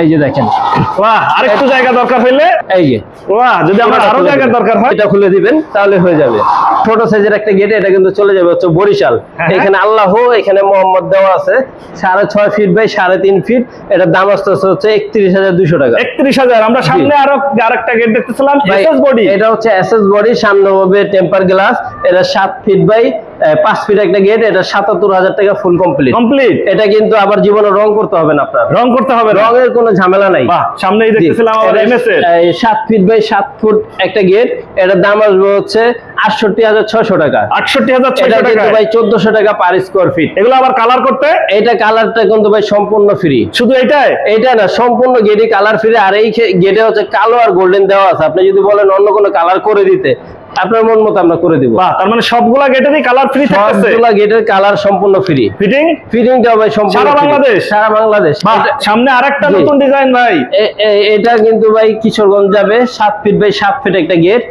এই যে দেখেন। বাহ আরেকটু জায়গা দরকার হইলে? এই যে। বাহ যদি আমার আরও দিবেন। দরকার হয়। এটা খুলে দিবেন তাহলে হয়ে যাবে। ছোট সাইজের একটা গেট এটা কিন্তু চলে যাবে হচ্ছে বরিশাল। হ্যাঁ। এখানে আল্লাহ এখানে মোহাম্মদ দেওয়া আছে। সাড়ে ছয় ফিট বাই সাড়ে তিন ফিট এটার দাম আসতে হচ্ছে একত্রিশ হাজার দুইশো টাকা। একত্রিশ হাজার আমরা সামনে আরও আরেকটা গেট দেখতেছিলাম এসএস বডি এটা হচ্ছে এসএস বডি সামনে হবে টেম্পার গ্লাস এটা সাত ফিট বাই পাঁচ ফিট একটা গেট এটা সাতাত্তর হাজার টাকা ফুল কমপ্লিট কমপ্লিট এটা কিন্তু আবার জীবনে রং করতে হবে না আপনার। রং করতে হবে না? রঙের কোনো ঝামেলা নাই। বাহ সামনেই দেখতেছিলাম আমার এমএস এর। এই, সাত ফিট বাই সাত ফুট একটা গেট এটার দাম আসবে হচ্ছে টাকা। আটষট্টি হাজার এটা ছয়শো কিন্তু ভাই চোদ্দশো টাকা পার স্কোয়ার ফিট এগুলো আবার কালার করতে? এটা কালারটা কিন্তু ভাই সম্পূর্ণ ফ্রি শুধু এটাই? এটা না সম্পূর্ণ কালার ফ্রি আর এই গেটে হচ্ছে কালো আর গোল্ডেন দেওয়া আছে। আপনি যদি বলেন অন্য কোনো কালার করে দিতে আপনার মন মতো আমরা করে দিব। তার মানে সবগুলা গেটেরই কালার ফ্রি থাকতেছে? সবগুলা গেটের কালার সম্পূর্ণ ফ্রি ফিটিং ফিটিংটা ভাই সম্পূর্ণ সারা বাংলাদেশ? সারা বাংলাদেশ। সামনে আরেকটা। নতুন ডিজাইন ভাই। এটা কিন্তু ভাই কিশোরগঞ্জ যাবে 7 ফিট বাই 7 ফিট একটা গেট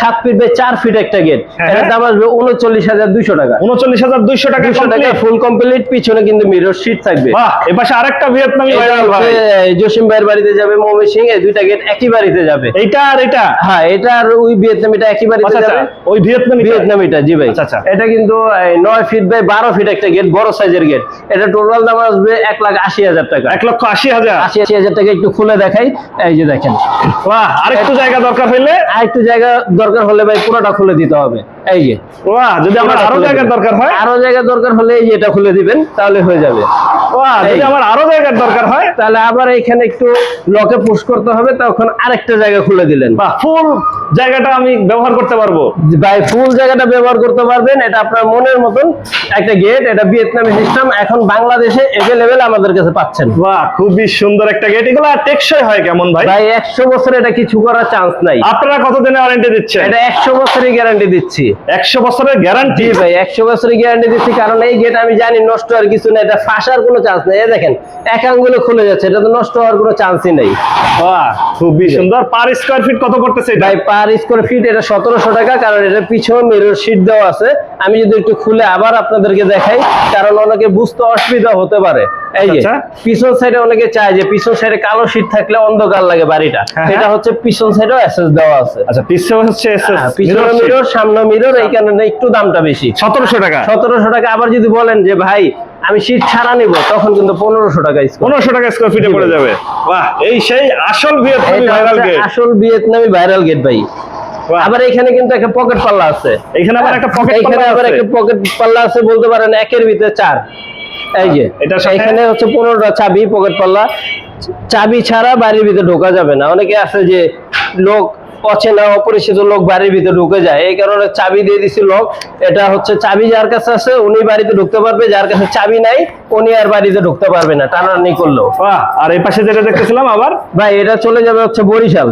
সাত ফিট বাই চার ফিট একটা গেট হ্যাঁ, এটার হ্যাঁ। দাম আসবে উনচল্লিশ হাজার দুইশো টাকা। উনচল্লিশ হাজার দুইশো টাকা দুইশো টাকা ফুল কমপ্লিট পিছনে কিন্তু মিরর শিট থাকবে। এপাশে আরেকটা ভিয়েতনামি এটা জসিম ভাইয়ের বাড়িতে যাবে মমি সিং এই দুইটা গেট একই বাড়িতে যাবে। এইটা আর এটা? হ্যাঁ এটা আর ওই ভিয়েতনামিটা একই বাড়িতে আচ্ছা আচ্ছা যাবে। ওই ভিয়েতনামি ভিয়েতনামিটা জি ভাই। আচ্ছা। এটা কিন্তু নয় ফিট বাই বারো ফিট একটা গেট বড় সাইজের গেট এটা টোটাল দাম আসবে এক লাখ আশি হাজার টাকা। এক লক্ষ আশি হাজার। আশি আশি হাজার টাকা একটু খুলে দেখাই। এই যে দেখেন। বাহ আরেকটু জায়গা দরকার হইলে? আর একটু জায়গা দরকার হলে ভাই পুরোটা খুলে দিতে হবে। এই যে। যদি আমার আরও জায়গার দরকার হয়? আরও জায়গার দরকার হলে এই যে এটা খুলে দিবেন তাহলে হয়ে যাবে। বাহ যদি আমার আরও জায়গার দরকার হয়? তাহলে আবার এখানে একটু লকে পুশ করতে হবে তখন আরেকটা জায়গা খুলে দিলেন। বা ফুল জায়গাটা আমি ব্যবহার করতে পারব। ভাই ফুল জায়গাটা ব্যবহার করতে পারবেন। এটা আপনার মনের মতন একটা গেট এটা ভিয়েতনামি সিস্টেম এখন বাংলাদেশে এভেলেবেল আমাদের কাছে পাচ্ছেন। বাহ খুবই সুন্দর একটা গেট এগুলো টেকসই হয় কেমন ভাই? ভাই একশো বছর এটা কিছু করার চান্স নাই। আপনারা কতদিনের ওয়ারেন্টি দিচ্ছেন? এটা একশো বছরের গ্যারান্টি দিচ্ছি। একশো বছরের গ্যারান্টি ভাই একশো বছরের গ্যারান্টি দিচ্ছি। কারণ এই গেট আমি জানি নষ্ট হওয়ার কিছু নেই। এটা ফাঁসার কোনো চান্স নেই। এই দেখেন এক আঙ্গুলে খুলে যাচ্ছে। এটা তো নষ্ট হওয়ার কোনো চান্সই নেই। বাহ খুবই সুন্দর। পার স্কোয়ার ফিট কত করতেছে এটা? ভাই পার স্কোয়ার ফিট এটা সতেরোশো টাকা কারণ এটা পিছনে মিরর শীট দেওয়া আছে। আমি যদি একটু খুলে আবার আপনাদেরকে দেখাই কারণ অনেকে বুঝতে অসুবিধা হতে পারে। এই যে আচ্ছা। পিছন সাইডে অনেকে চায় যে পিছন সাইডে কালো শীট থাকলে অন্ধকার লাগে বাড়িটা। হ্যাঁ, এটা হ্যাঁ। হচ্ছে পিছন সাইডেও দেওয়া আছে। আচ্ছা পিছে হচ্ছে হ্যাঁ, পিছনে মিরর সামনে মিরর এই কারণে একটু দামটা বেশি। সতেরোশো টাকা। সতেরোশো টাকা। আবার যদি বলেন যে ভাই আমি শীত ছাড়া নিব তখন কিন্তু পনেরোশো টাকা পনেরোশো টাকা স্কোয়ার ফিটে পড়ে যাবে। বাহ এই সেই আসল ভিয়েতনামি ভাইরাল গেট আসল ভিয়েতনামি ভাইরাল গেট ভাই। আবার এখানে কিন্তু একটা পকেট পাল্লা আছে। এখানে আবার একটা পকেট এখানে আবার একটা পকেট পাল্লা আছে বলতে পারেন একের ভিতরে চার। এই যে এখানে হচ্ছে পনেরোটা চাবি পকেট পাল্লা চাবি ছাড়া বাড়ির ভিতরে ঢোকা যাবে না। অনেকে আছে যে লোক অচেনা অপরিচিত লোক বাড়ির ভিতরে ঢুকে যায়। এই কারণে চাবি দিয়ে দিছি লোক। এটা হচ্ছে চাবি যার কাছে আছে উনি বাড়িতে ঢুকতে পারবে। যার কাছে চাবি নাই উনি আর বাড়িতে ঢুকতে পারবে না। টানাটানি করলেও। বাহ আর এই পাশে যেটা দেখতেছিলাম আবার? ভাই এটা চলে যাবে হচ্ছে বরিশাল।